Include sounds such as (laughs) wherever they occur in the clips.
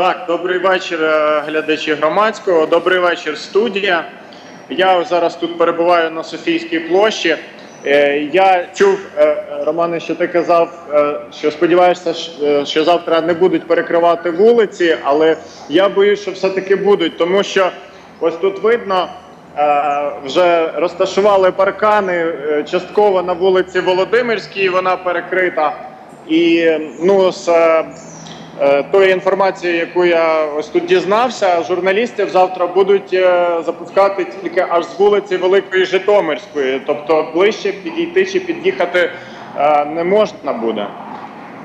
Так, добрий вечір, е, глядачі громадського. Добрий вечір, студія. Я зараз тут перебуваю на Софійській площі. Е, Я чув, е, Романе, що ти казав, що сподіваєшся, що завтра не будуть перекривати вулиці, але я боюсь, що все-таки будуть, тому що ось тут видно. Вже розташували паркани частково на вулиці Володимирській, вона перекрита. І ну, з тої інформації, яку я ось тут дізнався, журналістів завтра будуть е, запускати тільки аж з вулиці Великої Житомирської, тобто ближче підійти чи під'їхати е, не можна буде.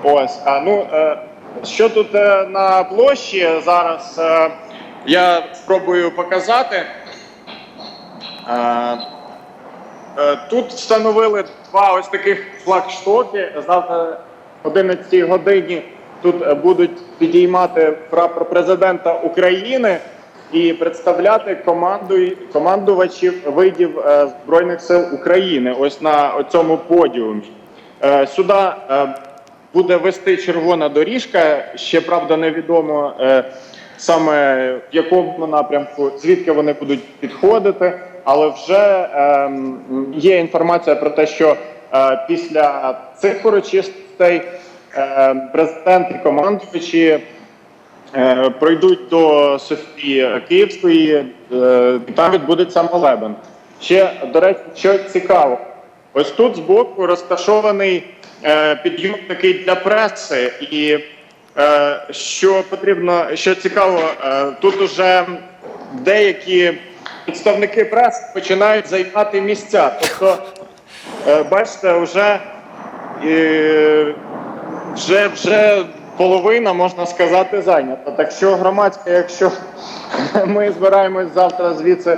Ось, а ну е, що тут е, на площі зараз е, я спробую показати. Е, Е, Тут встановили два ось таких флагштоки. Завтра о 11 годині тут е, будуть підіймати прапор президента України і представляти команду командувачів видів е, збройних сил України. Ось на цьому подіумі. Е, Сюди буде вести червона доріжка. Ще правда невідомо саме в якому напрямку, звідки вони будуть підходити. Але вже ем, є інформація про те, що після цих урочистостей е, президент і командувачі е, пройдуть до Софії Київської, е, там відбудеться молебен. Ще, до речі, що цікаво, ось тут збоку розташований е, підйом такий для преси, і що потрібно, що цікаво, тут уже деякі представники преси починають займати місця. Тобто, бачите, вже, вже, вже половина, можна сказати, зайнята. Так що громадське, якщо (laughs) ми збираємось завтра звідси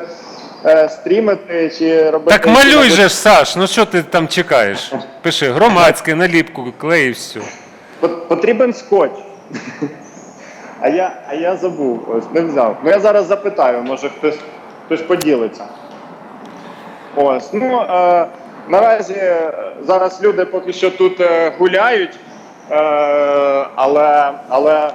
е, стрімити чи робити. Так малюй же ж, Саш, ну що ти там чекаєш? Пиши громадське, наліпку, клей і все. Пот- Потрібен скотч. (laughs) А я, а я забув, ось не взяв. Ну я зараз запитаю, може хтось, хтось поділиться. Ось, ну е, наразі е, зараз люди поки що тут е, гуляють, але, але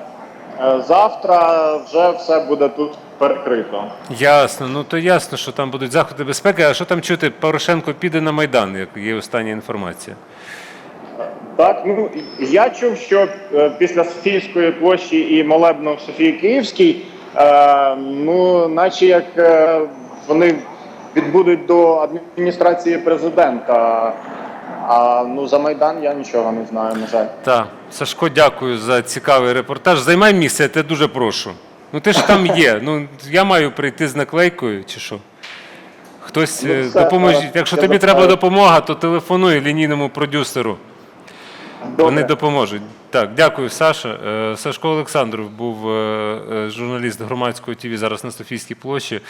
е, завтра вже все буде тут перекрито. Ясно, ну то ясно, що там будуть заходи безпеки. А що там чути? Порошенко піде на Майдан, як є остання інформація. Так, ну я чув, що е, після Софійської площі і молебну в Софії Київській, е, ну, наче як е, вони відбудуть до адміністрації президента. А ну за Майдан я нічого не знаю, на жаль. Так, Сашко, дякую за цікавий репортаж. Займай місце, я тебе дуже прошу. Ну ти ж там є. Ну я маю прийти з наклейкою чи що? Хтось Ну, е, все, допоможіть. зараз Якщо я тобі запитаю. треба допомога, то телефонуй лінійному продюсеру. Добре. Вони допоможуть. Так, дякую, Саша. Е, Сашко Олександров був е, е, журналіст громадського ТВ зараз на Софійській площі.